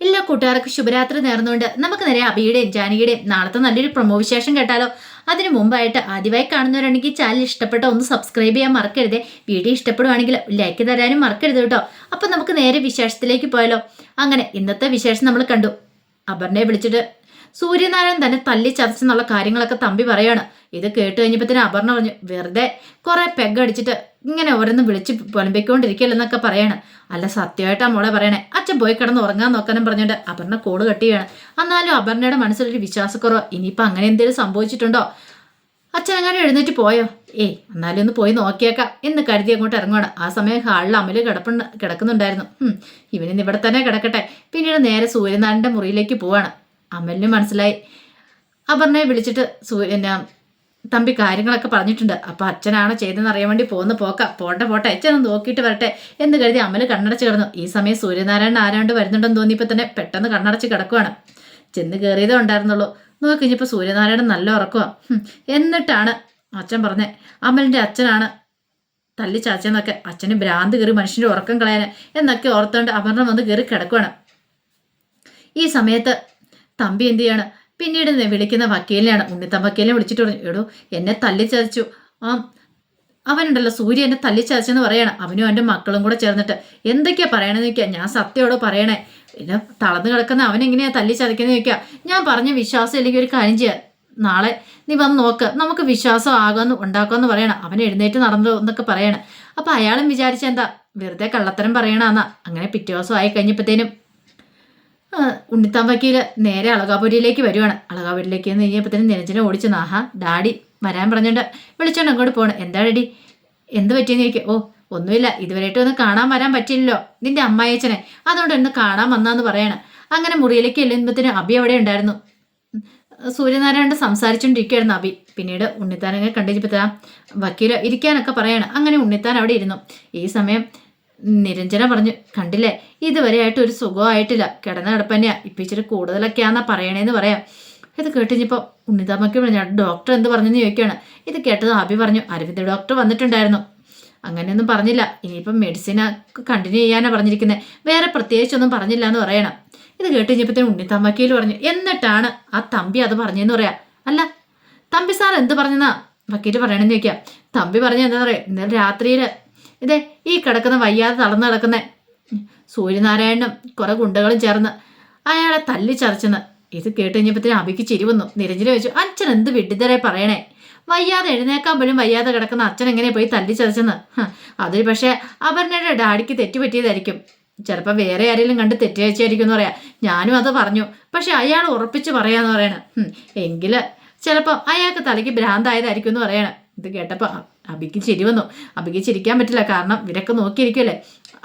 എല്ലാ കൂട്ടുകാർക്കും ശുഭരാത്രി നേർന്നുകൊണ്ട് നമുക്ക് നേരെ അബിയുടെയും ജാനകിയുടെയും നാളത്തെ നല്ലൊരു പ്രൊമോ വിശേഷം കേട്ടാലോ. അതിനു മുമ്പായിട്ട് ആദ്യമായി കാണുന്നവരാണെങ്കിൽ ചാനൽ ഇഷ്ടപ്പെട്ട ഒന്ന് സബ്സ്ക്രൈബ് ചെയ്യാൻ മറക്കരുത്. വീഡിയോ ഇഷ്ടപ്പെടുവാണെങ്കിൽ ലൈക്ക് തരാനും മറക്കരുത് കേട്ടോ. അപ്പം നമുക്ക് നേരെ വിശേഷത്തിലേക്ക് പോയാലോ. അങ്ങനെ ഇന്നത്തെ വിശേഷം നമ്മൾ കണ്ടു. അപർണയെ വിളിച്ചിട്ട് സൂര്യനാരായണൻ തന്നെ തല്ലി ചതച്ചെന്നുള്ള കാര്യങ്ങളൊക്കെ തമ്പി പറയാണ്. ഇത് കേട്ട് തന്നെ അപർണ പറഞ്ഞു വെറുതെ കുറേ പെഗ് അടിച്ചിട്ട് ഇങ്ങനെ ഓരോന്ന് വിളിച്ച് പൊലമ്പിക്കൊണ്ടിരിക്കല്ലെന്നൊക്കെ പറയാണ്. അല്ല സത്യമായിട്ടാ മോളെ പറയണേ. അച്ഛൻ പോയി കിടന്ന് ഉറങ്ങാൻ നോക്കാനും പറഞ്ഞിട്ട് അപർണ കോൾ കട്ടിയാണ് എന്നാലും അപർണയുടെ മനസ്സിലൊരു വിശ്വാസക്കുറവ്. ഇനിയിപ്പോൾ അങ്ങനെ എന്തെങ്കിലും സംഭവിച്ചിട്ടുണ്ടോ? അച്ഛൻ അങ്ങനെ എഴുന്നേറ്റ് പോയോ? ഏയ് എന്നാലും ഒന്ന് പോയി നോക്കിയേക്കാം എന്ന് കരുതി അങ്ങോട്ട് ഇറങ്ങുവാണ്. ആ സമയം ഹാളിൽ അമൽ കിടപ്പുണ്ട് കിടക്കുന്നുണ്ടായിരുന്നു. ഇവനിന്ന് ഇവിടെ തന്നെ കിടക്കട്ടെ. പിന്നീട് നേരെ സൂര്യനാരായണന്റെ മുറിയിലേക്ക് പോവാണ്. അമലിന് മനസ്സിലായി. അപർണയെ വിളിച്ചിട്ട് സൂര്യന്റെ തമ്പി കാര്യങ്ങളൊക്കെ പറഞ്ഞിട്ടുണ്ട്. അപ്പോൾ അച്ഛനാണോ ചെയ്തതെന്ന് അറിയാൻ വേണ്ടി പോകുന്ന പോക്ക. പോട്ടെ പോട്ടെ. അച്ഛനൊന്ന് നോക്കിയിട്ട് വരട്ടെ എന്ന് കരുതി അമ്മൽ കണ്ണടച്ച് കിടന്നു. ഈ സമയം സൂര്യനാരായണൻ ആരാണ്ട് വരുന്നുണ്ടെന്ന് തോന്നിയപ്പോൾ തന്നെ പെട്ടെന്ന് കണ്ണടച്ച് കിടക്കുവാണ്. ചെന്ന് കയറിയതേ ഉണ്ടായിരുന്നുള്ളൂ. നോക്കി സൂര്യനാരായണൻ നല്ല ഉറക്കുക എന്നിട്ടാണ് അച്ഛൻ പറഞ്ഞേ അമലിന്റെ അച്ഛനാണ് തല്ലി ചാച്ചെന്നൊക്കെ. അച്ഛന് ഭ്രാന്ത് കയറി മനുഷ്യന്റെ ഉറക്കം കളയാൻ എന്നൊക്കെ ഓർത്തുകൊണ്ട് അമരണം വന്ന് കയറി കിടക്കുവാണ്. ഈ സമയത്ത് തമ്പി എന്ത് ചെയ്യാണ്? പിന്നീട് വിളിക്കുന്ന വക്കീലിനെയാണ് ഉണ്ണിത്തം വക്കീലിനെ വിളിച്ചിട്ട് പറഞ്ഞു എടോ എന്നെ തല്ലിച്ചതച്ചു ആ അവനുണ്ടല്ലോ സൂര്യ എന്നെ തല്ലിച്ചതച്ചെന്ന് പറയണം. അവനും അവന്റെ മക്കളും കൂടെ ചേർന്നിട്ട്. എന്തൊക്കെയാ പറയണമെന്ന് ചോദിക്കുക. ഞാൻ സത്യോടോ പറയണേ? പിന്നെ തളർന്നു കിടക്കുന്ന അവനെങ്ങനെയാ തല്ലിച്ചതയ്ക്കുന്നത് ചോദിക്കുക. ഞാൻ പറഞ്ഞ വിശ്വാസം ഇല്ലെങ്കിൽ ഒരു കാര്യം ചെയ്യാം. നാളെ നീ വന്ന് നോക്ക്. നമുക്ക് വിശ്വാസം ആകുമെന്ന് ഉണ്ടാക്കുമെന്ന് പറയണം. അവൻ എഴുന്നേറ്റ് നടന്നു എന്നൊക്കെ പറയണം. അപ്പം അയാളും വിചാരിച്ച എന്താ വെറുതെ കള്ളത്തരം പറയണമെന്നാ അങ്ങനെ പിറ്റേ ദിവസം ആയി കഴിഞ്ഞപ്പോഴത്തേനും ഉണ്ണിത്താൻ വക്കീൽ നേരെ അളകാപുരിയിലേക്ക് വരുവാണ്. അളകാപുരിയിലേക്ക് എന്ന് കഴിഞ്ഞപ്പോഴത്തേനും നിരഞ്ജന ഓടിച്ചു നാഹാ ഡാഡി വരാൻ പറഞ്ഞിട്ട് വിളിച്ചോണ്ട് അങ്ങോട്ട് പോകണം എന്താ ഡാഡി എന്ത് പറ്റിയെന്ന് ചോദിക്കുക ഓ ഒന്നുമില്ല. ഇതുവരെയായിട്ട് ഒന്ന് കാണാൻ വരാൻ പറ്റില്ലല്ലോ നിന്റെ അമ്മായച്ചനെ അതുകൊണ്ട് ഒന്ന് കാണാൻ വന്നാന്ന് പറയണം. അങ്ങനെ മുറിയിലേക്ക് എല്ലുമ്പത്തിന് അബി അവിടെ ഉണ്ടായിരുന്നു. സൂര്യനാരായണൻ സംസാരിച്ചുകൊണ്ടിരിക്കുകയായിരുന്നു അബി. പിന്നീട് ഉണ്ണിത്താനെ കണ്ടുകഴിഞ്ഞപ്പോഴത്താ വക്കീൽ ഇരിക്കാനൊക്കെ പറയണം. അങ്ങനെ ഉണ്ണിത്താൻ അവിടെ ഇരുന്നു. ഈ സമയം നിരഞ്ജന പറഞ്ഞു കണ്ടില്ലേ? ഇതുവരെയായിട്ട് ഒരു സുഖമായിട്ടില്ല കിടന്ന കിടപ്പന്നെയാ. ഇപ്പം ഇച്ചിരി കൂടുതലൊക്കെയാന്നാ പറയണേന്ന് പറയാം. ഇത് കേട്ടുകഴിഞ്ഞപ്പോൾ ഉണ്ണിതാമ്മയ്ക്ക് പറഞ്ഞു ഡോക്ടർ എന്ത് പറഞ്ഞെന്ന് ചോദിക്കുകയാണ് ഇത് കേട്ടത് ആബി പറഞ്ഞു അരവിന്ദ് ഡോക്ടർ വന്നിട്ടുണ്ടായിരുന്നു. അങ്ങനെയൊന്നും പറഞ്ഞില്ല. ഇനിയിപ്പം മെഡിസിൻ കണ്ടിന്യൂ ചെയ്യാനാണ് പറഞ്ഞിരിക്കുന്നത് വേറെ പ്രത്യേകിച്ചൊന്നും പറഞ്ഞില്ല എന്ന് പറയണം. ഇത് കേട്ട് കഴിഞ്ഞപ്പോഴത്തേനും ഉണ്ണിത്തമ്മക്കയിൽ പറഞ്ഞു എന്നിട്ടാണ് ആ തമ്പി അത് പറഞ്ഞതെന്ന് പറയാം? അല്ല തമ്പി സാർ എന്ത് പറഞ്ഞെന്നാ? വക്കീൽ പറയണമെന്ന് ചോദിക്കാം. തമ്പി പറഞ്ഞ എന്താ പറയാ ഇന്നലെ രാത്രിയിൽ ഇതേ ഈ കിടക്കുന്ന വയ്യാതെ തളർന്നു കിടക്കുന്ന സൂര്യനാരായണനും കുറെ ഗുണ്ടകളും ചേർന്ന് അയാളെ തല്ലി ചതച്ചെന്ന് ഇത് കേട്ട് കഴിഞ്ഞപ്പോഴത്തേനും അബിക്ക് ചിരി വന്നു. നിരഞ്ജന വെച്ചു അച്ഛൻ എന്ത് വിഡിതരെ പറയണേ? വയ്യാതെ എഴുന്നേക്കാൻ പോലും വയ്യാതെ കിടക്കുന്ന അച്ഛൻ എങ്ങനെ പോയി തല്ലി ചതച്ചെന്ന്? അതിൽ പക്ഷേ അപർണയുടെ ഡാഡിക്ക് തെറ്റുപറ്റിയതായിരിക്കും. ചിലപ്പോൾ വേറെ ആരെങ്കിലും കണ്ട് തെറ്റിയച്ചായിരിക്കും എന്ന് പറയാം. ഞാനും അത് പറഞ്ഞു. പക്ഷെ അയാൾ ഉറപ്പിച്ച് പറയാന്ന് പറയണം. എങ്കിൽ ചിലപ്പോൾ അയാൾക്ക് തലയ്ക്ക് ഭ്രാന്തായതായിരിക്കും എന്ന് പറയണം. ഇത് കേട്ടപ്പോൾ അബിക്ക് ചിരി വന്നു. അബിക്ക് ചിരിക്കാൻ പറ്റില്ല കാരണം ഇവരൊക്കെ നോക്കിയിരിക്കുമല്ലേ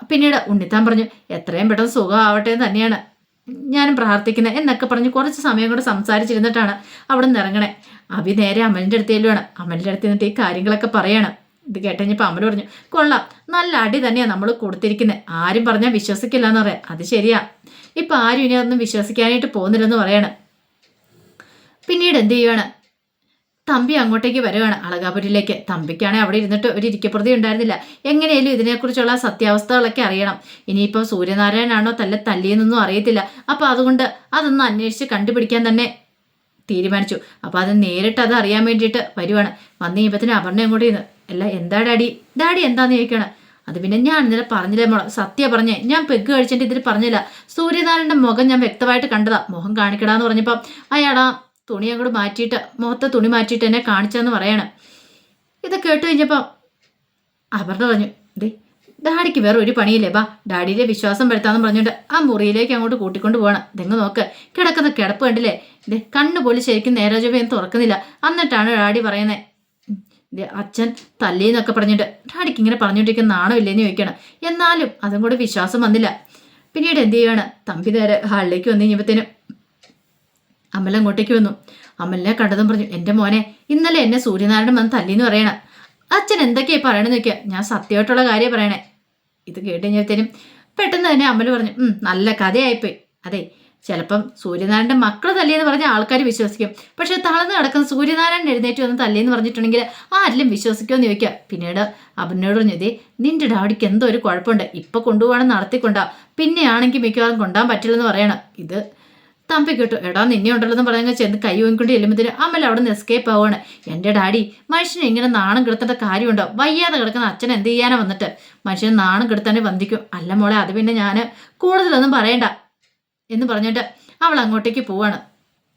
പിന്നീട് ഉണ്ണിത്താൻ പറഞ്ഞു എത്രയും പെട്ടെന്ന് സുഖമാവട്ടെ എന്ന് തന്നെയാണ്. ഞാനും പ്രാർത്ഥിക്കുന്നത് എന്നൊക്കെ പറഞ്ഞ് കുറച്ച് സമയം കൂടെ സംസാരിച്ചിരുന്നിട്ടാണ് അവിടെ നിന്ന് ഇറങ്ങണേ. അബി നേരെ അമലിന്റെ അടുത്ത് ചെല്ലുവാണ് അമലിന്റെ അടുത്ത് നിന്നിട്ട് ഈ കാര്യങ്ങളൊക്കെ പറയണം. ഇത് കേട്ടുകഴിഞ്ഞപ്പോൾ അമൽ പറഞ്ഞു കൊള്ളാം നല്ല അടി തന്നെയാണ് നമ്മൾ കൊടുത്തിരിക്കുന്നത് ആരും പറഞ്ഞാൽ വിശ്വസിക്കില്ല എന്ന് പറയാം. അത് ശരിയാ. ഇപ്പം ആരും ഇനി അതൊന്നും വിശ്വസിക്കാനായിട്ട് പോകുന്നില്ലെന്ന് പറയണം. പിന്നീട് എന്ത് ചെയ്യുവാണ്? തമ്പി അങ്ങോട്ടേക്ക് വരുവാണ് അളകാപുരിയിലേക്ക്. തമ്പിക്കാണെങ്കിൽ അവിടെ ഇരുന്നിട്ട് ഒരു ഇരിക്കപ്രതി ഉണ്ടായിരുന്നില്ല. എങ്ങനെയാലും ഇതിനെക്കുറിച്ചുള്ള സത്യാവസ്ഥകളൊക്കെ അറിയണം. ഇനിയിപ്പോൾ സൂര്യനാരായണാണോ തല്ല തല്ലിയെന്നൊന്നും അറിയത്തില്ല. അപ്പോൾ അതുകൊണ്ട് അതൊന്ന് അന്വേഷിച്ച് കണ്ടുപിടിക്കാൻ തന്നെ തീരുമാനിച്ചു. അപ്പോൾ അത് നേരിട്ട് അത് അറിയാൻ വേണ്ടിയിട്ട് വരുവാണ്. വന്ന് കഴിയുമ്പത്തിന് അപർണ അങ്ങോട്ട് ഇരുന്ന് അല്ല എന്താ ഡാഡി? ഡാഡി എന്താന്ന് ചോദിക്കണം. അത് പിന്നെ ഞാൻ ഇന്നലെ പറഞ്ഞില്ലേ മോളെ? സത്യ പറഞ്ഞേ. ഞാൻ പെഗ് കഴിച്ചിട്ട് ഇതിൽ പറഞ്ഞില്ല. സൂര്യനാരായണന്റെ മുഖം ഞാൻ വ്യക്തമായിട്ട് കണ്ടതാ. മുഖം കാണിക്കടാന്ന് പറഞ്ഞപ്പോൾ അയാളാ തുണി അങ്ങോട്ട് മാറ്റിയിട്ട് മൊത്ത തുണി മാറ്റിയിട്ട് എന്നെ കാണിച്ചെന്ന് പറയണം. ഇത് കേട്ട് കഴിഞ്ഞപ്പോൾ അപർണ പറഞ്ഞു ദേ ഡാഡിക്ക് വേറെ ഒരു പണിയില്ലേ ബാ ഡാഡിയിലെ വിശ്വാസം വരുത്താന്ന് പറഞ്ഞിട്ട് ആ മുറിയിലേക്ക് അങ്ങോട്ട് കൂട്ടിക്കൊണ്ട് പോകണം. ഇതെങ്ങ് നോക്ക് കിടക്കുന്ന കിടപ്പ് കണ്ടില്ലേ? ഇത് കണ്ണു പോലും ശരിക്കും നേരെ ചൊവ്വയും തുറക്കുന്നില്ല. എന്നിട്ടാണ് ഡാഡി പറയുന്നത് അച്ഛൻ തല്ലിന്നൊക്കെ പറഞ്ഞിട്ട് ഡാഡിക്ക് ഇങ്ങനെ പറഞ്ഞുകൊണ്ടിരിക്കുന്ന നാണോ ഇല്ലേന്ന് ചോദിക്കണം. എന്നാലും അതും കൂടെ വിശ്വാസം വന്നില്ല. പിന്നീട് എന്ത് ചെയ്യുകയാണ് തമ്പി നേരെ ഹാളിലേക്ക് വന്നു കഴിഞ്ഞപ്പോഴത്തേനും അമൽ അങ്ങോട്ടേക്ക് വന്നു. അമലിനെ കണ്ടതും പറഞ്ഞു എന്റെ മോനെ ഇന്നലെ എന്നെ സൂര്യനാരായണൻ വന്ന് തല്ലിന്ന് പറയണം. അച്ഛൻ എന്തൊക്കെയാ പറയണെന്ന് നോക്കിയാ ഞാൻ സത്യമായിട്ടുള്ള കാര്യം പറയണേ. ഇത് കേട്ട് കഴിഞ്ഞപ്പോഴത്തേനും പെട്ടെന്ന് തന്നെ അമൽ പറഞ്ഞു "ഉം, നല്ല കഥയായിപ്പോയി. അതെ ചിലപ്പം സൂര്യനാരായണന്റെ മക്കൾ തല്ലിയെന്ന് പറഞ്ഞ ആൾക്കാർ വിശ്വസിക്കും. പക്ഷെ തളർന്ന് കിടക്കുന്ന സൂര്യനാരായണൻ എഴുന്നേറ്റ് വന്ന് തല്ലിയെന്ന് പറഞ്ഞിട്ടുണ്ടെങ്കിൽ ആരിലും വിശ്വസിക്കുമെന്ന് ചോദിക്കുക. പിന്നീട് അവനോട് പറഞ്ഞു ഇതേ നിന്റെ ഡാഡിക്ക് എന്തോ ഒരു കുഴപ്പമുണ്ട്. ഇപ്പൊ കൊണ്ടുപോകണം നടത്തിക്കൊണ്ടാ. പിന്നെയാണെങ്കിൽ മിക്കവാറും കൊണ്ടാൻ പറ്റില്ലെന്ന് പറയണം. ഇത് തമ്പി കേട്ടു. എടാ നിന്നെ ഉണ്ടല്ലോ എന്ന് പറഞ്ഞാൽ ചെന്ന് കൈ വാങ്ങിക്കൊണ്ട് ചെല്ലുമ്പോഴത്തേന് അമ്മല അവിടെ നിന്ന് എസ്കേപ്പ് ആവുകയാണ് എന്റെ ഡാഡി മനുഷ്യനെ ഇങ്ങനെ നാണം കിടത്തേണ്ട കാര്യമുണ്ടോ? വയ്യാതെ കിടക്കുന്ന അച്ഛൻ എന്ത് ചെയ്യാനാ വന്നിട്ട്? മനുഷ്യനെ നാണം കിടത്താനേ വന്ദിക്കും. അല്ല മോളെ അത് പിന്നെ ഞാൻ കൂടുതലൊന്നും പറയണ്ട എന്ന് പറഞ്ഞിട്ട് അവൾ അങ്ങോട്ടേക്ക് പോവാണ്.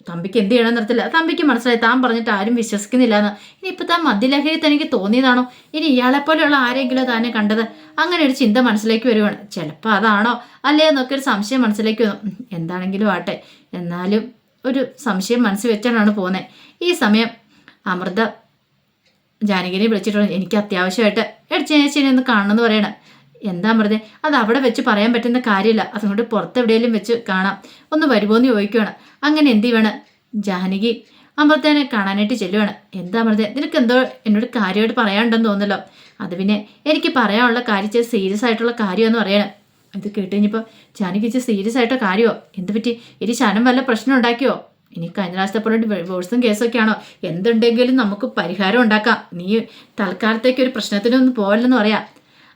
തമ്പിക്ക് എന്ത് ചെയ്യണമെന്ന് അറിയത്തില്ല. തമ്പിക്ക് മനസ്സിലായി. താൻ പറഞ്ഞിട്ട് ആരും വിശ്വസിക്കുന്നില്ല എന്ന് ഇനി ഇപ്പം താൻ മദ്യലഹരി തനിക്ക് തോന്നിയതാണോ? ഇനി ഇയാളെപ്പോലെയുള്ള ആരെങ്കിലും താനെ കണ്ടത്? അങ്ങനെ ഒരു ചിന്ത മനസ്സിലേക്ക് വരുവാണ്. ചിലപ്പോൾ അതാണോ? അല്ലേ എന്നൊക്കെ ഒരു സംശയം മനസ്സിലേക്ക് വന്നു. എന്താണെങ്കിലും ആട്ടെ എന്നാലും ഒരു സംശയം മനസ്സിൽ വെച്ചാണ് പോകുന്നത് ഈ സമയം അമൃത ജാനകിനെ വിളിച്ചിട്ടുണ്ട്. എനിക്ക് അത്യാവശ്യമായിട്ട് എടിച്ചേച്ചിനെ ഒന്ന് കാണണമെന്ന് പറയണം. എന്താ അമൃത അത് അവിടെ വെച്ച് പറയാൻ പറ്റുന്ന കാര്യമില്ല അതുകൊണ്ട് പുറത്തെവിടെയെങ്കിലും വെച്ച് കാണാം. ഒന്ന് വരുമോ എന്ന് ചോദിക്കുകയാണ് അങ്ങനെ എന്ത് ചെയ്യണം? ജാനകി അമൃതനെ കാണാനായിട്ട് ചെല്ലുവാണ്. എന്താ അമൃത നിനക്ക് എന്തോ എന്നോട് കാര്യമായിട്ട് പറയാനുണ്ടെന്ന് തോന്നല്ലോ അത് പിന്നെ എനിക്ക് പറയാനുള്ള കാര്യം സീരിയസ് ആയിട്ടുള്ള കാര്യമെന്ന് പറയണം. ഇത് കേട്ട് കഴിഞ്ഞപ്പോൾ ജാനകി ഇച്ചിരി സീരിയസ് ആയിട്ടോ കാര്യമോ എന്ത് പറ്റി? ഇനി ശനം വല്ല പ്രശ്നം ഉണ്ടാക്കിയോ? ഇനി കഴിഞ്ഞ പ്രാവശ്യത്തെ പോലെ ഡിവോഴ്സും കേസൊക്കെ ആണോ എന്തുണ്ടെങ്കിലും നമുക്ക് പരിഹാരം ഉണ്ടാക്കാം. നീ തൽക്കാലത്തേക്ക് ഒരു പ്രശ്നത്തിനൊന്നും പോകല്ലെന്ന് പറയാം.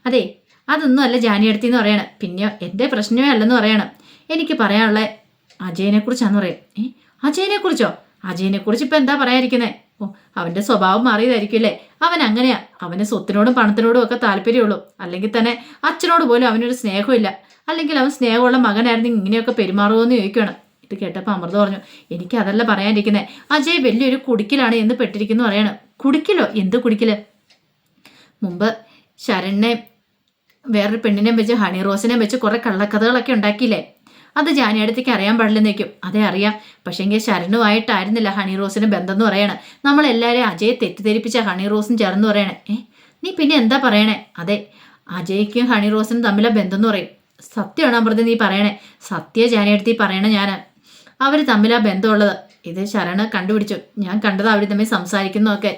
അതെ അതൊന്നും അല്ല ജാനിയടുത്തി എന്ന് പറയണം. പിന്നെ എന്റെ പ്രശ്നമേ അല്ലെന്ന് പറയണം. എനിക്ക് പറയാനുള്ള അജയനെ കുറിച്ചാന്ന് പറയും. ഏ അജയനെ കുറിച്ചോ ഇപ്പം എന്താ പറയാതിരിക്കുന്നത് ഓ അവന്റെ സ്വഭാവം മാറിയതായിരിക്കും അവൻ അങ്ങനെയാ. അവന് സ്വത്തിനോടും പണത്തിനോടും ഒക്കെ താല്പര്യമുള്ളൂ. അല്ലെങ്കിൽ തന്നെ അച്ഛനോട് പോലും അവനൊരു സ്നേഹമില്ല. അല്ലെങ്കിൽ അവൻ സ്നേഹമുള്ള മകനായിരുന്നു ഇങ്ങനെയൊക്കെ പെരുമാറുമോ എന്ന് ചോദിക്കുകയാണ് ഇത് കേട്ടപ്പോൾ അമൃത പറഞ്ഞു എനിക്ക് അതല്ല പറയാനിരിക്കുന്നത് അജയ് വലിയൊരു കുടിക്കലാണ് എന്ന് പെട്ടിരിക്കുന്നു പറയണം. കുടിക്കലോ? എന്ത് കുടിക്കൽ? മുമ്പ് ശരണിനെ വേറൊരു പെണ്ണിനെ വെച്ച് ഹണി റോസിനെ വെച്ച് കുറെ കള്ളക്കഥകളൊക്കെ ഉണ്ടാക്കിയില്ലേ? അത് ജാനി അടുത്തേക്ക് അറിയാൻ പാടില്ലെന്നേക്കും അതെ അറിയാം. പക്ഷേങ്കിൽ ശരണുമായിട്ടായിരുന്നില്ല ഹണി റോസിന് ബന്ധം എന്ന് പറയണേ. നമ്മളെല്ലാവരെയും അജയെ തെറ്റിദ്ധരിപ്പിച്ച ഹണി റോസും ചേർന്ന് പറയണേ. ഏ നീ പിന്നെ എന്താ പറയണേ? അതെ അജയ്ക്കും ഹണി റോസിനും തമ്മിലെ ബന്ധം എന്ന് പറയും. സത്യമാണ് അമൃത നീ പറയണേ? സത്യ ജാനിയടുത്ത് ഈ പറയണേ ഞാൻ അവർ തമ്മിലാ ബന്ധമുള്ളത്. ഇത് ശരണ് കണ്ടുപിടിച്ചു. ഞാൻ കണ്ടത് അവർ തമ്മിൽ സംസാരിക്കുന്നതൊക്കെ.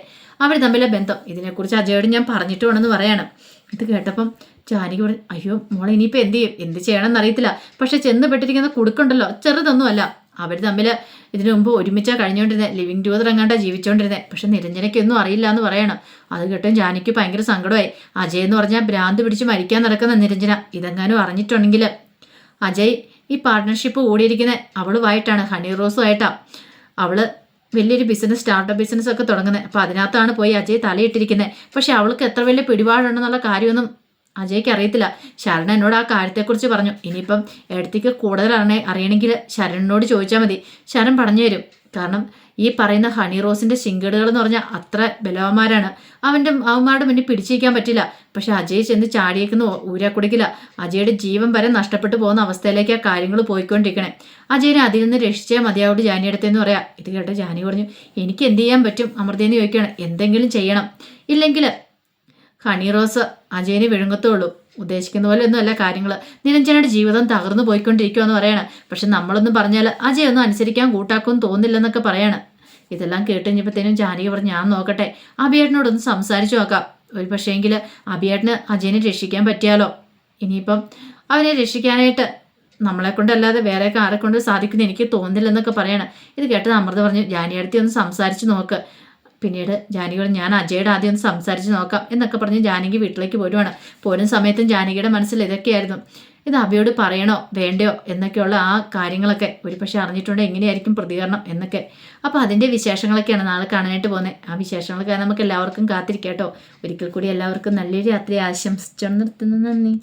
അവർ തമ്മിലെ ബന്ധം. ഇതിനെക്കുറിച്ച് അജയോട് ഞാൻ പറഞ്ഞിട്ട് വേണമെന്ന് പറയണം. ഇത് കേട്ടപ്പം ജാനകി പറഞ്ഞു അയ്യോ മോളെ ഇനിയിപ്പോൾ എന്ത് ചെയ്യും? എന്ത് ചെയ്യണമെന്ന് അറിയത്തില്ല. പക്ഷെ ചെന്ന് പെട്ടിരിക്കുന്ന കുടുക്കുണ്ടല്ലോ ചെറുതൊന്നുമല്ല. അവർ തമ്മിൽ ഇതിനു മുമ്പ് ഒരുമിച്ചാ കഴിഞ്ഞുകൊണ്ടിരുന്നത് ലിവിങ് ടൂതർ എങ്ങാണ്ടാ ജീവിച്ചുകൊണ്ടിരുന്നത് പക്ഷെ നിരഞ്ജനയ്ക്കൊന്നും അറിയില്ല എന്ന് പറയണം. അത് കേട്ടും ജാനിക്ക് ഭയങ്കര സങ്കടമായി. അജയ് എന്ന് പറഞ്ഞാൽ ഭ്രാന്ത് പിടിച്ച് മരിക്കാൻ നടക്കുന്ന നിരഞ്ജന. ഇതെങ്ങാനും അറിഞ്ഞിട്ടുണ്ടെങ്കിൽ അജയ് ഈ പാർട്ട്ണർഷിപ്പ് കൂടിയിരിക്കുന്നത് അവളുമായിട്ടാണ് ഹണി റോസുമായിട്ടാണ് അവൾ വലിയൊരു ബിസിനസ് സ്റ്റാർട്ടപ്പ് ബിസിനസ് ഒക്കെ തുടങ്ങുന്നത് അപ്പോൾ അതിനകത്താണ് പോയി അജയ് തലയിട്ടിരിക്കുന്നത് പക്ഷെ അവൾക്ക് എത്ര വലിയ പിടിപാടുണ്ടെന്നുള്ള കാര്യമൊന്നും അജയ്ക്ക് അറിയത്തില്ല. ശരൺ എന്നോട് ആ കാര്യത്തെക്കുറിച്ച് പറഞ്ഞു. ഇനിയിപ്പം എടുത്തേക്ക് കൂടുതൽ അറിയണേ അറിയണമെങ്കിൽ ശരണിനോട് ചോദിച്ചാൽ മതി. ശരൺ പറഞ്ഞു തരും. കാരണം ഈ പറയുന്ന ഹണി റോസിന്റെ ശിങ്കടുകൾ എന്ന് പറഞ്ഞാൽ അത്ര ബലവന്മാരാണ്. അവന്റെ അവന്മാരുടെ മുന്നിൽ പിടിച്ചിരിക്കാൻ പറ്റില്ല. പക്ഷെ അജയ് ചെന്ന് ചാടിയേക്കുന്ന ഊരാ കുടിക്കില്ല. അജയുടെ ജീവൻ വരെ നഷ്ടപ്പെട്ടു പോകുന്ന അവസ്ഥയിലേക്ക് ആ കാര്യങ്ങൾ പോയിക്കൊണ്ടിരിക്കണേ. അജയനെ അതിൽ നിന്ന് രക്ഷിച്ചേ മതിയാവോട് ജാനി അടുത്തെന്ന് പറയാം. ഇത് കേട്ട് ജാനി പറഞ്ഞു എനിക്ക് എന്ത് ചെയ്യാൻ പറ്റും? അമൃതയെന്ന് ചോദിക്കുകയാണ്. എന്തെങ്കിലും ചെയ്യണം. ഇല്ലെങ്കിൽ ഹണി റോസ് അജയനെ വിഴുങ്ങത്തുള്ളൂ. ഉദ്ദേശിക്കുന്ന പോലെ ഒന്നുമല്ല കാര്യങ്ങൾ നിരഞ്ജനയുടെ ജീവിതം തകർന്നു പോയിക്കൊണ്ടിരിക്കുമെന്ന് പറയാണ്. പക്ഷെ നമ്മളൊന്നും പറഞ്ഞാൽ അജയ് ഒന്നും അനുസരിക്കാൻ കൂട്ടാക്കുമെന്ന് തോന്നില്ലെന്നൊക്കെ പറയാണ്. ഇതെല്ലാം കേട്ടുകഴിഞ്ഞപ്പോഴത്തേനും ജാനകി പറഞ്ഞു ഞാൻ നോക്കട്ടെ. അഭിയേട്ടനോടൊന്ന് സംസാരിച്ചു നോക്കാം. ഒരു പക്ഷേങ്കിൽ അഭിയേട്ടന് അജയനെ രക്ഷിക്കാൻ പറ്റിയാലോ? ഇനിയിപ്പം അവനെ രക്ഷിക്കാനായിട്ട് നമ്മളെ കൊണ്ടല്ലാതെ വേറെ ആരെ കൊണ്ട് സാധിക്കുന്ന എനിക്ക് തോന്നില്ലെന്നൊക്കെ പറയാണ്. ഇത് കേട്ടത് അമൃത പറഞ്ഞു ജാനിയടുത്തി ഒന്ന് സംസാരിച്ച് നോക്ക്. പിന്നീട് ജാനകിയോട് ഞാൻ അജയുടെ ആദ്യം ഒന്ന് സംസാരിച്ച് നോക്കാം എന്നൊക്കെ പറഞ്ഞ് ജാനകി വീട്ടിലേക്ക് പോരുവാണ്. പോരുന്ന സമയത്തും ജാനകിയുടെ മനസ്സിൽ ഇതൊക്കെയായിരുന്നു. ഇത് അവയോട് പറയണോ വേണ്ടയോ എന്നൊക്കെയുള്ള ആ കാര്യങ്ങളൊക്കെ ഒരു പക്ഷേ അറിഞ്ഞിട്ടുണ്ടോ. എങ്ങനെയായിരിക്കും പ്രതികരണം എന്നൊക്കെ. അപ്പോൾ അതിന്റെ വിശേഷങ്ങളൊക്കെയാണ് നാളെ കാണാനായിട്ട് പോകുന്നത്. ആ വിശേഷങ്ങളൊക്കെ നമുക്ക് എല്ലാവർക്കും കാത്തിരിക്കാം കേട്ടോ. ഒരിക്കൽ കൂടി എല്ലാവർക്കും നല്ലൊരു രാത്രി ആശംസിച്ചു നിർത്തുന്നു. നന്ദി.